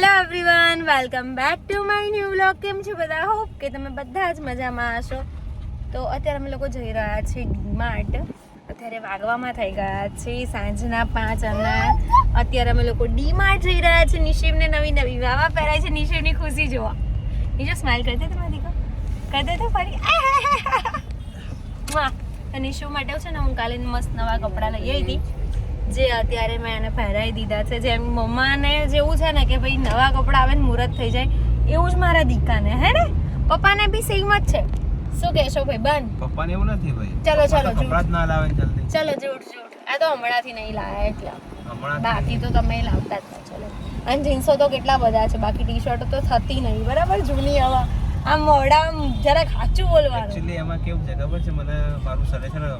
Hello everyone welcome back to my new vlog કેમ છો બધા? હોપ કે તમે બધા જ મજામાં હશો. તો અત્યારે અમે લોકો જઈ રહ્યા છીએ ડીમાર્ટ અત્યારે વાગવામાં થઈ ગયા છે સાંજના પાંચ અને અત્યારે અમે લોકો ડીમાર્ટ જઈ રહ્યા છીએ. નિશિવને નવી નવી વાવા પહેરાય છે. નિશિવની ખુશી જોવા. નિશો સ્માઇલ કરી દે મારી દીકરો? કરતી તો ફરી? વાહ. તો નિશુ માટે છે ને, હું કાલે મસ્ત નવા કપડાં લઈ આવી હતી. જે અત્યારે મેં એને પહેરાવી દીધા છે જેમ મમ્માને જેવું છે ને કે ભાઈ નવા કપડાં આવે ને મુહૂર્ત થઈ જાય એવું જ મારા દીકાને હે ને? પપ્પાને બી સેમ જ છે. શું કહેશો ભાઈ બન પપ્પાને એવું નથી ભાઈ. ચલો, ચલો, કપડાં જ ના લાવે જલ્દી. ચલો જૂઠ જૂઠ આ તો હમણાંથી નહીં લાયા એટલે. બાકી તો તમે લાવતા જ ચલો. અને જીન્સો તો કેટલા બધા છે બાકી ટી શર્ટ તો થતી નહીં બરાબર? જૂની હવા. આમ મોઢા જરા સાચું બોલવાનું. એકચ્યુઅલી એમાં કેવું છે ખબર છે? મને મારું સરે છે ને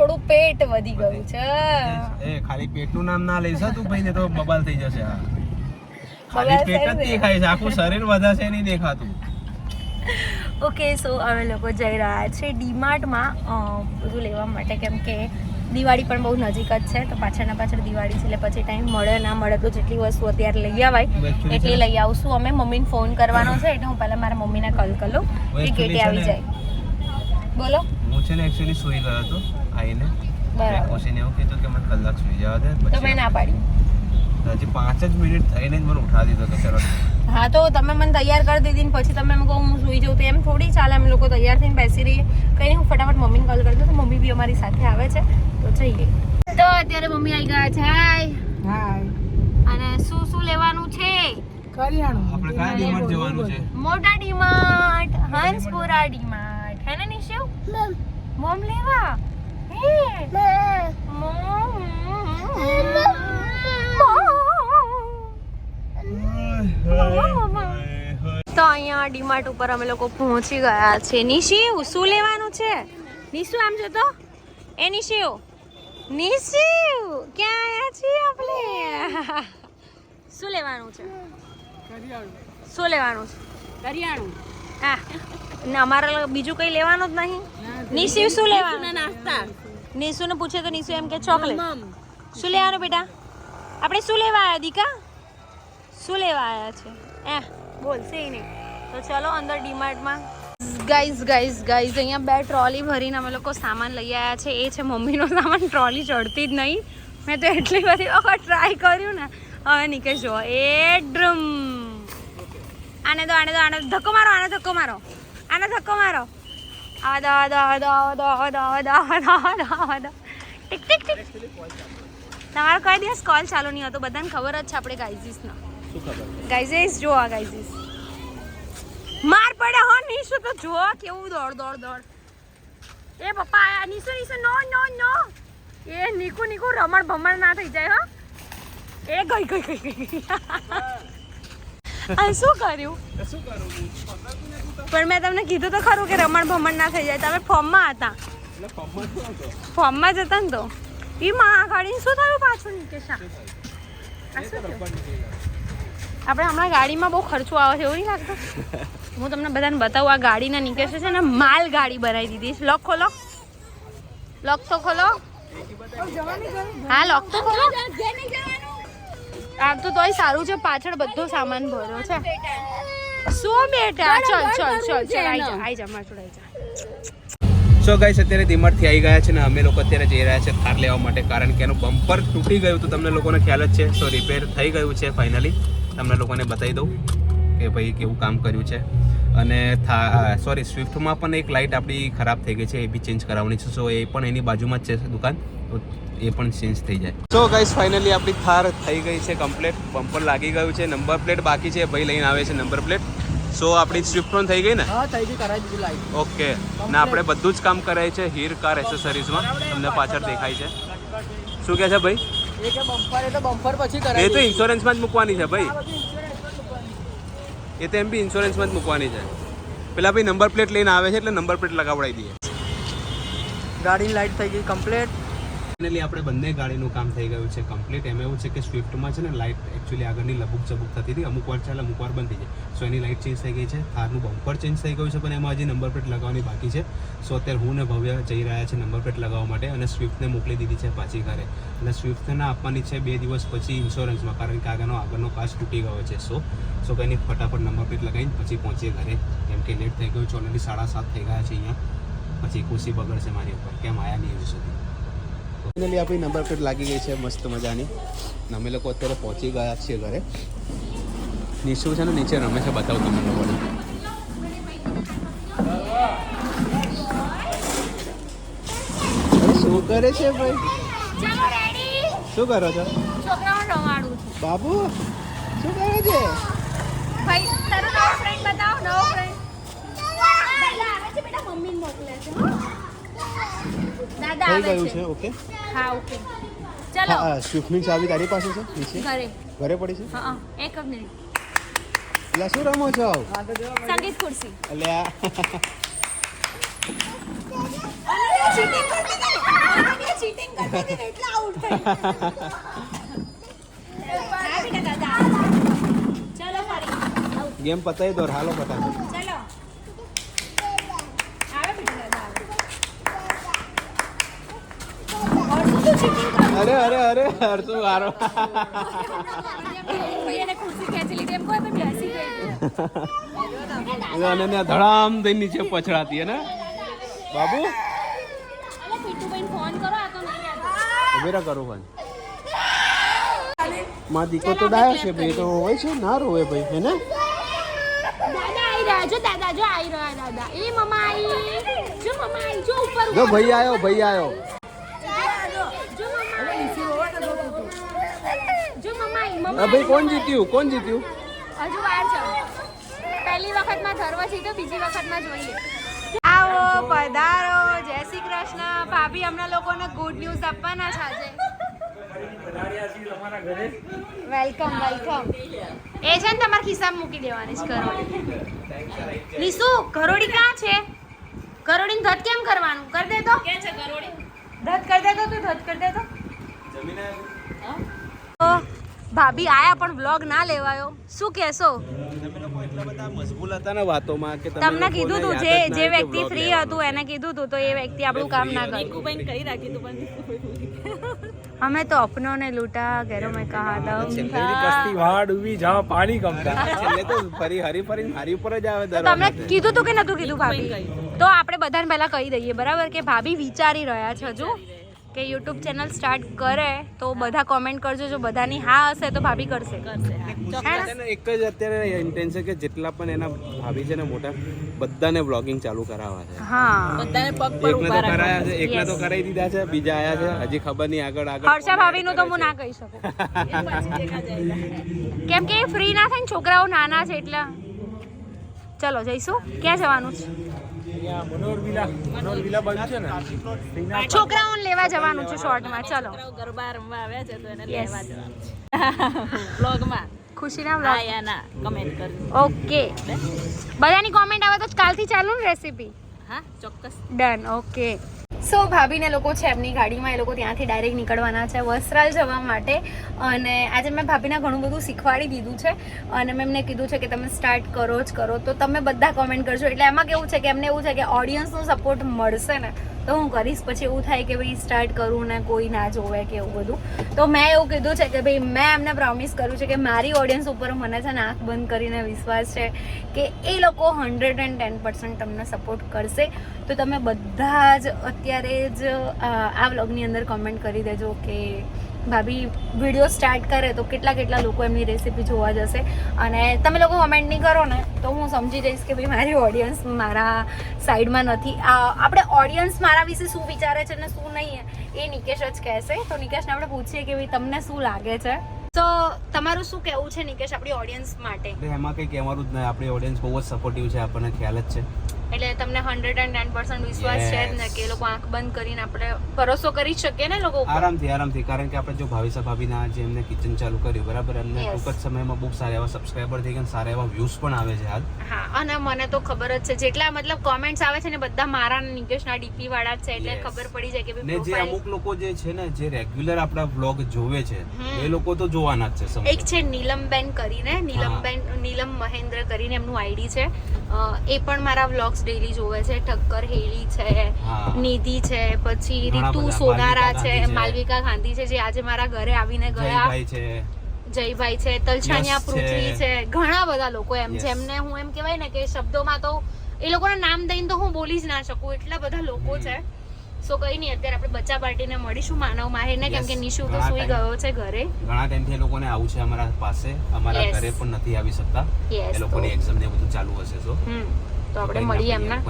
થોડું પેટ વધી ગયું છે. એ ખાલી પેટનું નામ ના લઈશ તું ભાઈ ને તો બબાલ થઈ જશે. હા. ખાલી પેટ જ દેખાય છે આખું શરીર વધારે નહીં દેખાતું. ઓકે સો અમે લોકો જઈ રહ્યા છે ડીમાર્ટમાં બધું લેવા માટે કેમ કે દિવાળી પણ બહુ નજીક જ છે તો પાછળના પાછળ દિવાળી છે એટલે પછી ટાઈમ મળે ના મળે તો જેટલી વસ્તુ અત્યારે લઈ આવાય એટલી લઈ આવશું. અમે મમ્મીને ફોન કરવાનો છે એટલે હું પહેલાં મારા મમ્મીને કોલ કરું કે ગેટે આવી જાય. બોલો. હું છે ને એકચ્યુઅલી સુઈ ગયો હતો આવીને બરાબર. એવું કીધું કે મને કલાક સુઈ જવા દે તો મેં ના પાડી. હજી પાંચ જ મિનિટ થઈને જ મને ઉઠાવી દીધો કે ચલો. હા તો તમે મને તૈયાર કરી દીધી ને પછી તમે એમ કહો હું સુઈ જાઉં તો એમ થોડી ચાલે અમે લોકો તૈયાર થઈને બેસી રહીએ. કંઈ હું ફટાફટ મમ્મીને કોલ કરી દઉં તો મમ્મી બી અમારી સાથે આવે છે. તો જઈએ. તો અત્યારે મમ્મી આવી ગયા છે. હાય. હાય. અને શું શું લેવાનું છે? કરિયાણું. આપણે કયા ડીમાર્ટ જવાનું છે? મોટા ડીમાર્ટ. હંસપુરા ડીમાર્ટ. હે ને નિશિવ મોમ લેવા? તો અહીંયા ડીમાર્ટ ઉપર અમે લોકો પહોંચી ગયા છે. નિશિવ શું લેવાનું છે? નિશુ આમ જો તો. એ નિશિવ નિશિવ ક્યાં આયા છીએ આપણે? શું લેવાનું છે? શું લેવાનું છે? કરિયાણું. હા. ને અમારે બીજું કંઈ લેવાનું જ નહીં. નિશિવ શું લેવાનું? નાસ્તા. નિશુને પૂછે તો નિશુ એમ કે ચોકલેટ. શું લેવાનું બેટા? આપણે શું લેવા આવ્યા દીકા? શું લેવા આવ્યા છે? એ. બોલશે નહીં. તો ચલો અંદર ડીમાર્ટમાં. ગાઈઝ ગાઈઝ ગાઈઝ અહીંયા બે ટ્રોલી ભરીને અમે લોકો સામાન લઈ આવ્યા છે. એ છે મમ્મીનો સામાન. ટ્રોલી ચડતી જ નહીં. મેં તો એટલી બધી વખત ટ્રાય કર્યું ને. હવે નીકળી જો એ ડ્રમ. આને દો આને દો આને ધક્કો મારો આને ધક્કો મારો. આને ધક્કો મારો. આવા દો આવા દો આવા દો આવા દો આવા દો આવા દો આવા દો આવા દો ટીક ટીક ટીક. તમારો કઈ દિવસ કોલ ચાલુ નહીં હતો? બધાને ખબર જ છે આપણે ગાઈઝીસનો. ગાઈઝીસ જો આ ગાઈઝીસ. માર પડે હો નીશુ તો જો કેવું દોડ દોડ દોડ. એ પપ્પા આયા નીશુ નીશુ નો નો નો. એ નીકુ નીકુ રમણ ભમણ ના થઈ જાય હો. એ ગઈ ગઈ ગઈ ગઈ આ શું કર્યું? શું પણ મેં તમને કીધું તો ખરું કે રમણ ભમણ ના થઈ જાય. તમે ફોર્મમાં હતા. ફોર્મમાં જ હતા ને તો. એ માં આ ગાડીને શું થયું પાછું? આપણે હમણાં ગાડીમાં બહુ ખર્ચો આવે છે, એવું નહીં લાગતું? હું તમને બધાને બતાવું, આ ગાડીના નિકેશે છે ને માલ ગાડી બનાવી દીધી છે. લોક ખોલો. લોક તો ખોલો. હા, લોક તો ખોલો. આ તો તોય સારું છે પાછળ બધો સામાન ભર્યો છે. શું બેટા ચલ ચલ ચલ ચલ આઈ જા આઈ જા માર જોડે આઈ જા. સો ગાઈસ અત્યારે ડીમાર્ટથી આવી ગયા છે ને અમે લોકો અત્યારે જઈ રહ્યા છે કાર લેવા માટે કારણ કે એનું બમ્પર તૂટી ગયું તો તમને લોકોને ખ્યાલ જ છે. સો રિપેર થઈ ગયું છે ફાઇનલી તમને લોકોને બતાવી દઉં કે ભાઈ કેવું કામ કર્યું છે. અને સોરી સ્વિફ્ટમાં પણ એક લાઇટ આપણી ખરાબ થઈ ગઈ છે એ બી ચેન્જ કરાવવાની છે. સો એ પણ એની બાજુમાં જ છે દુકાન. તો એ પણ ચેન્જ થઈ જાય. સો ગાઈસ ફાઇનલી આપણી થાર થઈ ગઈ છે કમ્પ્લીટ બમ્પર લાગી ગયું છે. નંબર પ્લેટ બાકી છે. ભાઈ લઈને આવે છે નંબર પ્લેટ સો આપણી સ્વિફ્ટ પણ થઈ ગઈ ને? હા થઈ ગઈ કરાવી દીધી લાઈટ ઓકે ને આપણે બધું જ કામ કરાય છે હીર કાર એસેસરીઝમાં તમને પાછળ દેખાય છે. શું કહે છે ભાઈ? એ કે બમ્પર એ તો બમ્પર પછી એ તો ઇન્સ્યોરન્સમાં જ મૂકવાની છે ભાઈ. એ તો એમ બી ઇન્સ્યોરન્સમાં જ મૂકવાની છે. પેલા ભાઈ નંબર પ્લેટ લઈને આવે છે એટલે નંબર પ્લેટ લગાવડાવી દઈએ. ગાડીની લાઈટ થઈ ગઈ કમ્પ્લીટ ફાઇનલી આપણે બંને ગાડીનું કામ થઈ ગયું છે કમ્પ્લીટ એમાં એવું છે કે સ્વિફ્ટમાં છે ને લાઇટ એકચ્યુઅલી આગળની લબુક ચબુક થતી હતી. અમુક વાર ચાલે, અમુક વાર બંધ થઈ જાય. સો એની લાઇટ ચેન્જ થઈ ગઈ છે. થારનું બમ્પર ચેન્જ થઈ ગયું છે, પણ એમાં હજી નંબર પ્લેટ લગાવવાની બાકી છે. સો અત્યારે હું ને ભવ્ય જઈ રહ્યા છે નંબર પ્લેટ લગાવવા માટે અને સ્વિફ્ટને મોકલી દીધી છે પાછી ઘરે. અને સ્વિફ્ટને આપવાની છે બે દિવસ પછી ઇન્સ્યોરન્સમાં કારણ કે આગળનો આગળનો કાચ તૂટી ગયો છે. સો સો કંઈ ફટાફટ નંબર પ્લેટ લગાવીને પછી પહોંચીએ ઘરે. કેમ કે લેટ થઈ ગયું છે ઓલરેડી સાડા સાત થઈ ગયા છે અહીંયા. પછી ખુશી બગડશે મારી ઉપર. કેમ આયા નહીં હજુ સુધી ફાઇનલી આપણી નંબર પ્લેટ લાગી ગઈ છે મસ્ત મજાની. અમે લોકો અત્યારે પહોંચી ગયા છીએ ઘરે. નિશુ છે ને? નીચે રમે છે બતાવું તમને લોકોને. શું કરે છે ભાઈ? શું કરો છો? છોકરાઓને રમાડું છું. બાબુ શું કરે છે? ભાઈ તારો નવો ફ્રેન્ડ બતાવો નવો ફ્રેન્ડ આવે છે બેટા મમ્મી મોકલે છે હો. દાદા થઈ ગયું છે. ઓકે. હા ઓકે. ચલો. હા સુખની ચાવી તારી પાસે છે? નીચે? ઘરે. ઘરે પડી છે? હા એક જ મિનિટ. એટલે શું રમો છો? સંગીત ખુરશી. અલ્યા ચીટિંગ કરતી હતી. ચીટિંગ કરતી હતી એટલે આઉટ થઈ હા બેટા દાદા. ચલો ફરી. ગેમ પતાવી દો હાલો પતાવી ચલો આવે બેટા દાદા આવે અડધું તો cheating કરે. અરે અરે હરતું મારો અને ત્યાં ધડામ દઈ નીચે પછડાતી હે ને? બાબુ? ફોન ઉભેરા કરું ભાઈ માં દીકો તો ડાયો છે ભાઈ તો હોય છે ના રોવે ભાઈ હે ને? દાદા આઈ રહ્યા જો દાદા જો આઈ રહ્યા દાદા. એ મમ્મા આઈ. જો મમ્મા આઈ જો ઉપર જો ભાઈ આવ્યો ભાઈ આવ્યો જો મમ્મા આઈ જો મમ્મા આઈ મમ્મા આ ભાઈ કોણ જીત્યું? કોણ જીત્યું? હજુ વાર છે. પહેલી વખતમાં ધરવા છે તો બીજી વખતમાં જોઈએ આવો પધારો. જય શ્રી કૃષ્ણ. ભાભી હમણાં લોકોને ગુડ ન્યૂઝ આપવાના છે આજે. વેલકમ વેલકમ એ છે ને તમારા ખિસ્સામાં મૂકી દેવાની છે કરોડી નીસુ કરોડી ક્યાં છે? કરોડીને ધત કેમ કરવાનું? કરી દે તો. કે છે કરોડી ધત કરી દે તો તું ધત કરી દે તો? તો ભાભી આયા પણ વ્લોગ ના લેવાયો. શું કહેશો? તમને કીધું તું જે જે વ્યક્તિ ફ્રી હતું એને કીધું તું તો એ વ્યક્તિ આપણું કામ ના કર્યું અમે તો અપનો ને લૂંટા ઘેરો મેં કહા જા પાણી કમતા તો ફરી હરી ફરી મારી ઉપર જ આવે તમને કીધું તું કે નતું કીધું ભાભી? તો આપણે બધાને પહેલા કહી દઈએ બરાબર? કે ભાભી વિચારી રહ્યા છે હજુ. કે યુટ્યુબ ચેનલ સ્ટાર્ટ કરે તો બધા કોમેન્ટ કરજો. જો બધાની હા હશે તો ભાભી કરશે. ને? એક જ અત્યારે ઇન્ટેન્સ છે કે જેટલા પણ એના ભાભી છે ને મોટા બધાને બ્લોગિંગ ચાલુ કરાવવા છે. હા. બધાને પગ પર ઊભા કરાયા છે એકને તો કરાવી દીધા છે બીજા આયા છે હજી ખબર નહીં આગળ આગળ હર્ષા ભાભીનું તો હું ના કહી શકું. કેમ કે ફ્રી ના થાય ને છોકરાઓ નાના છે એટલે. ચલો જઈશું. ક્યાં જવાનું છે? છોકરાઓને લેવા જવાનું છે શોર્ટમાં ચલો. ગરબા રમવા આવ્યા છે તો એને લેવા જવાનું. બ્લોગમાં ખુશીના હા vlog. યા ના કમેન્ટ કરજો. ઓકે. બધાની કોમેન્ટ આવે તો કાલથી ચાલુ ને રેસીપી હા ચોક્કસ. ડન ઓકે સો ભાભીને લોકો છે એમની ગાડીમાં, એ લોકો ત્યાંથી ડાયરેક્ટ નીકળવાના છે વસ્ત્રાલ જવા માટે. અને આજે મેં ભાભીને ઘણું બધું શીખવાડી દીધું છે. અને મેં એમને કીધું છે કે તમે સ્ટાર્ટ કરો જ કરો. તો તમે બધા કોમેન્ટ કરજો. એટલે એમાં કેવું છે કે એમને એવું છે કે ઓડિયન્સનો સપોર્ટ મળશે ને. તો હું કરીશ, પછી એવું થાય કે ભાઈ સ્ટાર્ટ કરું ને કોઈ ના જોવે કે એવું બધું. તો મેં એવું કીધું છે કે ભાઈ મેં એમને પ્રોમિસ કર્યું છે કે મારી ઓડિયન્સ ઉપર મને છે ને આંખ બંધ કરીને વિશ્વાસ છે કે એ લોકો હંડ્રેડ એન્ડ ટેન પર્સન્ટ તમને સપોર્ટ કરશે. તો તમે બધા જ અત્યારે જ આ વ્લોગની અંદર કમેન્ટ કરી દેજો કે ભાભી વીડિયો સ્ટાર્ટ કરે તો કેટલા કેટલા લોકો એમની રેસીપી જોવા જશે. અને તમે લોકો કમેન્ટ નહીં કરો ને, તો હું સમજી જઈશ કે ભાઈ મારી ઓડિયન્સ મારા સાઈડમાં નથી. આપણે ઓડિયન્સ મારા વિશે શું વિચારે છે ને શું નહીં એ નિકેશ જ કહેશે. તો નિકેશને આપણે પૂછીએ કે ભાઈ તમને શું લાગે છે? તો તમારું શું કહેવું છે નિકેશ આપણી ઓડિયન્સ માટે? એમાં કંઈ કહેવાનું જ નહીં. આપણી ઓડિયન્સ બહુ જ સપોર્ટિવ છે, આપણને ખ્યાલ જ છે. એટલે તમને હંડ્રેડ એન્ડ ટેન પર્સન્ટ વિશ્વાસ છે જ ને કે એ લોકો આંખ બંધ કરીને આપણે ભરોસો કરી શકીએ ને લોકો આરામથી આરામથી. કારણ કે આપણે જો ભાવિસા ભાભીના જે એમને કિચન ચાલુ કર્યું બરાબર? એમને. ટૂંક જ સમયમાં બહુ સારા એવા સબસ્ક્રાઈબર થઈ ગયા સારા એવા વ્યૂઝ પણ આવે છે હાલ. હા અને મને તો ખબર જ છે જેટલા મતલબ કોમેન્ટ્સ આવે છે ને બધા મારા નિકેશના ડીપી વાળા છે એટલે ખબર પડી જાય કે ભાઈ જે અમુક લોકો જે છે ને જે રેગ્યુલર આપણા વ્લોગ જોવે છે એ લોકો તો જોવાના જ છે એક છે નીલમબેન કરીને નીલમબેન નીલમ મહેન્દ્ર કરીને એમનું આઈડી છે. એ પણ મારા વ્લોગ્સ ડેલી જોવે છે ઠક્કર હેલી છે નિધિ છે પછી રીતુ સોનારા છે માલવિકા ગાંધી છે જે આજે મારા ઘરે આવીને ગયા. જયભાઈ છે. જયભાઈ છે તલછાનિયા પૃથ્વી છે. ઘણા બધા લોકો એમ છે જેમને હું એમ કહેવાય ને કે શબ્દોમાં તો એ લોકોના નામ દઈને તો હું બોલી જ ના શકું એટલા બધા લોકો છે. સો કઈ નહીં અત્યારે આપણે બચ્ચા પાર્ટીને મળીશું માનવ માહિરને કેમ કે નિશુ તો સુઈ ગયો છે ઘરે. ઘણા ટાઈમથી એ લોકોને આવું છે અમારા પાસે અમારા ઘરે પણ નથી આવી શકતા. એ લોકોની એક્ઝામ ને બધું ચાલુ હશે તો હમ. તો આપણે મળીએ એમના.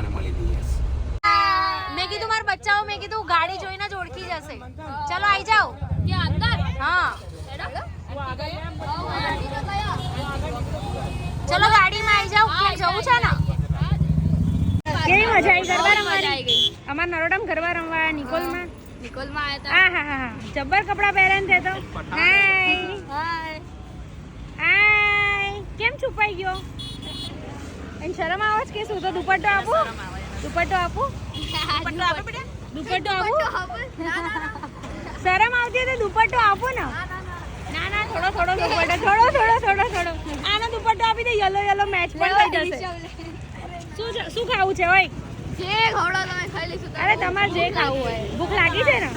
મેં કીધું મારા બચ્ચાઓ મેં કીધું ગાડી જોઈને જ ઓળખી જશે. ચલો આવી જાઓ. હા. ચલો ગાડીમાં આવી જાઓ. ક્યાં જવું છે ને? કેવી મજા આવી ગરબા રમવાની? અમાર નરોડમ ગરબા રમવા નિકોલમાં નિકોલમાં આવ્યા હતા હા હા હા જબ્બર કપડા પહેરે ને તે. તો હાય. હાય. કેમ છુપાઈ ગયો? એને શરમ આવે છે કે શું તો દુપટ્ટો આપું? દુપટ્ટો આપું. દુપટ્ટો આપું શરમ આવતી તો દુપટ્ટો આપો ને. ના ના થોડો થોડો દુપટ્ટો થોડો થોડો થોડો થોડો. આનો દુપટ્ટો આપી દે યલો યલો મેચ પણ થઈ જશે. શું શું ખાવું છે ઓય અરે તમારે જે ખાવું હોય. ભૂખ લાગી છે ને?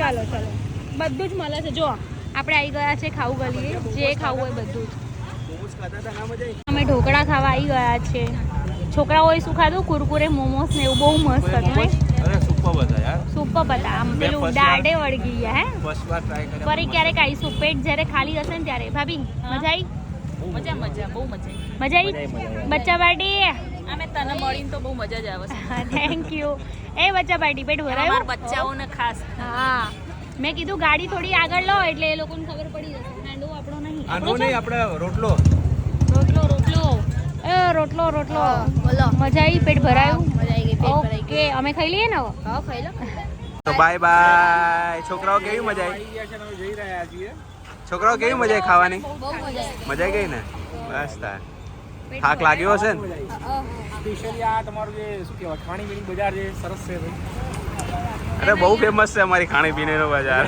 ચાલો ચાલો. બધું જ મળે છે. જો આપણે આવી ગયા છે ખાવું ગલીએ જે ખાવું હોય બધું જ. અમે ઢોકળા ખાવા આવી ગયા છે. છોકરાઓએ શું ખાધું? કુરકુરે મોમોસ ને એવું બહુ મસ્ત હતું સુપર હતા આમ પેલું દાડે વળગી ગયા હે? ફરી ક્યારેક આવીશું. પેટ જ્યારે ખાલી હશે ને ત્યારે. ભાભી મજા આવી મજા મજા બહુ મજા મજા આવી બચ્ચા પાર્ટી? અમે તને મળીને તો બહુ મજા જ આવે થેન્ક યુ એ બચ્ચા પાર્ટી પેટ ભરાયું? બચ્ચાઓને ખાસ. હા. મેં કીધું ગાડી થોડી આગળ લો એટલે એ લોકોને ખબર પડી જશે. આપણો નહીં. આપણો નહીં આપણે રોટલો. રોટલો રોટલો. બોલો. મજા આવી પેટ ભરાયું? મજા આવી ગઈ ઓકે અમે ખાઈ લઈએ ને હવે? હા ખાઈ લો. તો બાય બાય. છોકરાઓ કેવી મજા આવી આવી ગયા છે ને અમે જઈ રહ્યા છીએ છોકરાઓ કેવી મજા આવી ખાવાની? મજા આવી ગઈ ને? બસ તાર. થાક લાગ્યો હશે ને? સ્પેશિયલી આ તમારું જે શું કહેવાય ખાણીપીણી બજાર જે સરસ છે ભાઈ. અરે બહુ ફેમસ છે અમારી ખાણી પીણીનો બજાર.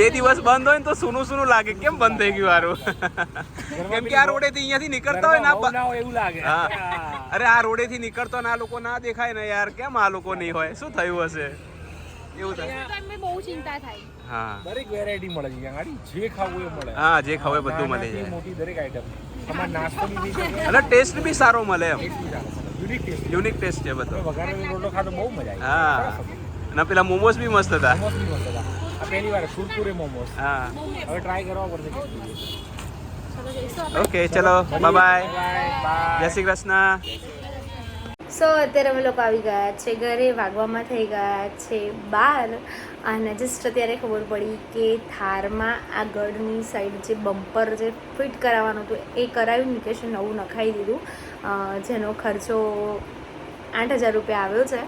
બે દિવસ બંધ હોય ને તો સૂનું સુનું લાગે. કેમ બંધ થઈ ગયું હારું? કેમ કે આ રોડેથી અહીંયાથી નીકળતા હોય ને એવું લાગે. અરે આ રોડેથી નીકળતો ને આ લોકો ના દેખાય ને યાર. કેમ આ લોકો નહીં હોય? શું થયું હશે? એવું થાય. બહુ ચિંતા થાય. હા. દરેક વેરાયટી મળે છે અહીંયા. જે ખાવું એ મળે. હા જે ખાવે બધું મળે નાનાથી મોટી દરેક આઈટમ તમારે નાસ્તો બી અને ટેસ્ટ બી સારો મળે એમ. યુનિક ટેસ્ટ યુનિક ટેસ્ટ છે બધો. વઘારેલો રોટલો ખાતો બહુ મજા આવી. હા. અને પેલા મોમોસ બી મસ્ત હતા. મોમોસ બી મસ્ત હતા. આ પહેલી વાર કુરકુરે મોમોસ. હા. હવે ટ્રાય કરવા પડશે ઓકે ચલો બાય બાય જય શ્રી કૃષ્ણ. સો અત્યારે અમે લોકો આવી ગયા છે ઘરે વાગવામાં થઈ ગયા છે બાર. અને જસ્ટ અત્યારે ખબર પડી કે થારમાં આગળની સાઈડ જે બમ્પર જે ફિટ કરાવવાનું હતું એ કરાવ્યું નિકેશે નવું નખાઈ દીધું. જેનો ખર્ચો આઠ હજાર રૂપિયા આવ્યો છે.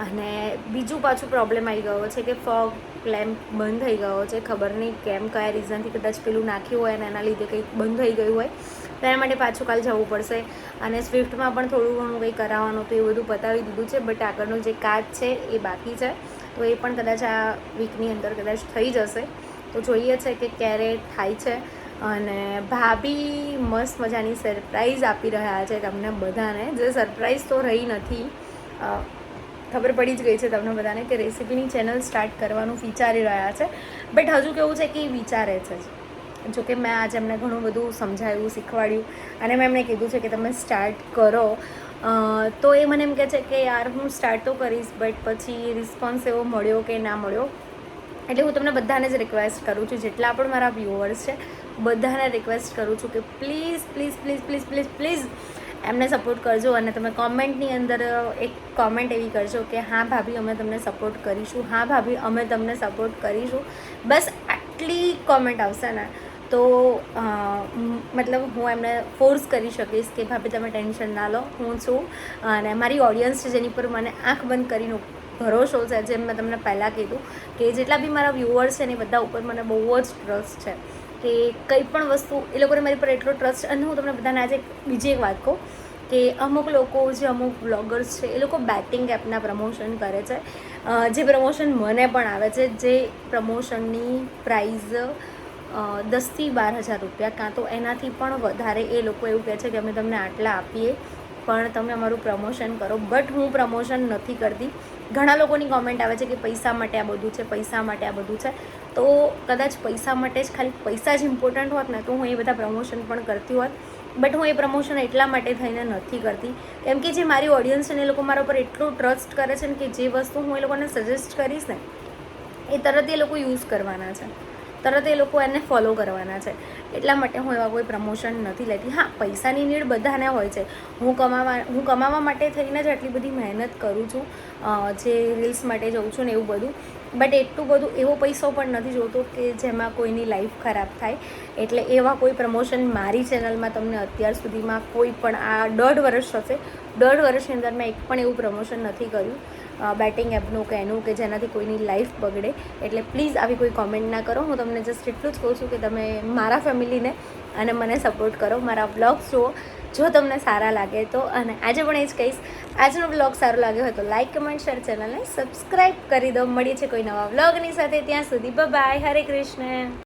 અને બીજું પાછું પ્રોબ્લેમ આવી ગયો છે કે ફોગ લેમ્પ બંધ થઈ ગયો છે. ખબર નહીં કેમ, કયા રીઝનથી કદાચ પેલું નાખ્યું હોય અને એના લીધે કંઈક બંધ થઈ ગયું હોય. તો એના માટે પાછું કાલ જવું પડશે. અને સ્વિફ્ટમાં પણ થોડું ઘણું કંઈ કરાવવાનું હતું એ બધું પતાવી દીધું છે. બટ આગળનું જે કાચ છે એ બાકી છે. તો એ પણ કદાચ આ વીકની અંદર કદાચ થઈ જશે. તો જોઈએ છે કે ક્યારે થાય છે. અને ભાભી મસ્ત મજાની સરપ્રાઈઝ આપી રહ્યા છે તમને બધાને. જે સરપ્રાઈઝ તો રહી નથી. ખબર પડી જ ગઈ છે તમને બધાને કે રેસીપીની ચેનલ સ્ટાર્ટ કરવાનું વિચારી રહ્યા છે. બટ હજુ કેવું છે કે એ વિચારે છે જ. જોકે મેં આજે એમને ઘણું બધું સમજાવ્યું, શીખવાડ્યું અને મેં એમને કીધું છે કે તમે સ્ટાર્ટ કરો. તો એ મને એમ કહે છે કે યાર હું સ્ટાર્ટ તો કરીશ બટ પછી રિસ્પોન્સ એવો મળ્યો કે ના મળ્યો? એટલે હું તમને બધાને જ રિક્વેસ્ટ કરું છું, જેટલા પણ મારા વ્યુઅર્સ છે, બધાને રિક્વેસ્ટ કરું છું કે please please please please please please એમને સપોર્ટ કરજો અને તમે કોમેન્ટની અંદર એક કોમેન્ટ એવી કરજો કે, હા, ભાભી, અમે તમને સપોર્ટ કરીશું. હા, ભાભી, અમે તમને સપોર્ટ કરીશું. બસ આટલી કોમેન્ટ આવશે ને, તો મતલબ હું એમને ફોર્સ કરી શકીશ કે, ભાભી, તમે ટેન્શન ના લો, હું છું. અને મારી ઓડિયન્સ છે જેની પર મને આંખ બંધ કરીને ભરોસો છે, જેમ મેં તમને પહેલાં કીધું કે, જેટલા બી મારા વ્યુઅર્સ છે ને બધા ઉપર મને બહુ જ ટ્રસ્ટ છે. કે કંઈ પણ વસ્તુ, એ લોકોને મારી પર એટલો ટ્રસ્ટ અને હું તમને બધાને આજે બીજી એક વાત કહું કે અમુક લોકો જે અમુક બ્લોગર્સ છે, એ લોકો બેટિંગ એપના પ્રમોશન કરે છે. જે પ્રમોશન મને પણ આવે છે, જે પ્રમોશનની પ્રાઇઝ દસથી બાર હજાર રૂપિયા, કાં તો એનાથી પણ વધારે એ લોકો એવું કહે છે કે અમે તમને આટલા આપીએ. પણ તમે અમારું પ્રમોશન કરો. બટ હું પ્રમોશન નથી કરતી. ઘણા લોકોની કોમેન્ટ આવે છે કે પૈસા માટે આ બધું છે, પૈસા માટે આ બધું છે. તો કદાચ પૈસા માટે જ ખાલી પૈસા જ ઇમ્પોર્ટન્ટ હોત ને તો હું એ બધા પ્રમોશન પણ કરતી હોત. બટ હું એ પ્રમોશન એટલા માટે થઈને નથી કરતી. કેમ કે જે મારી ઓડિયન્સ છે ને એ લોકો મારા પર એટલું ટ્રસ્ટ કરે છે ને કે જે વસ્તુ હું એ લોકોને સજેસ્ટ કરીશ ને એ તરત એ લોકો યુઝ કરવાના છે. તરત એ લોકો એને ફોલો કરવાના છે. એટલા માટે હું એવા કોઈ પ્રમોશન નથી લેતી. હા, પૈસાની નીડ બધાને હોય છે. હું કમાવા હું કમાવા માટે થઈને જ આટલી બધી મહેનત કરું છું જે રીલ્સ માટે જઉં છું ને એવું બધું. બટ એટલું બધું, એવો પૈસો પણ નથી જોતો કે જેમાં કોઈની લાઈફ ખરાબ થાય. એટલે એવા કોઈ પ્રમોશન મારી ચેનલમાં તમને અત્યાર સુધીમાં કોઈ પણ, આ દોઢ વર્ષ થશે. દોઢ વર્ષની અંદર મેં એક પણ એવું પ્રમોશન નથી કર્યું. બેટિંગ એપનું કે એનું કે જેનાથી કોઈની લાઈફ બગડે. એટલે પ્લીઝ આવી કોઈ કોમેન્ટ ના કરો. હું તમને જસ્ટ એટલું જ કહું છું કે તમે મારા ફેમિલીને અને મને સપોર્ટ કરો. મારા બ્લોગ્સ જુઓ. જો તમને સારા લાગે તો. અને આજે પણ એ જ કહીશ. આજનો બ્લોગ સારો લાગ્યો હોય તો લાઈક કમેન્ટ શેર ચેનલને સબસ્ક્રાઈબ કરી દો. મળીએ છે કોઈ નવા બ્લોગની સાથે. ત્યાં સુધી બાય હરે કૃષ્ણ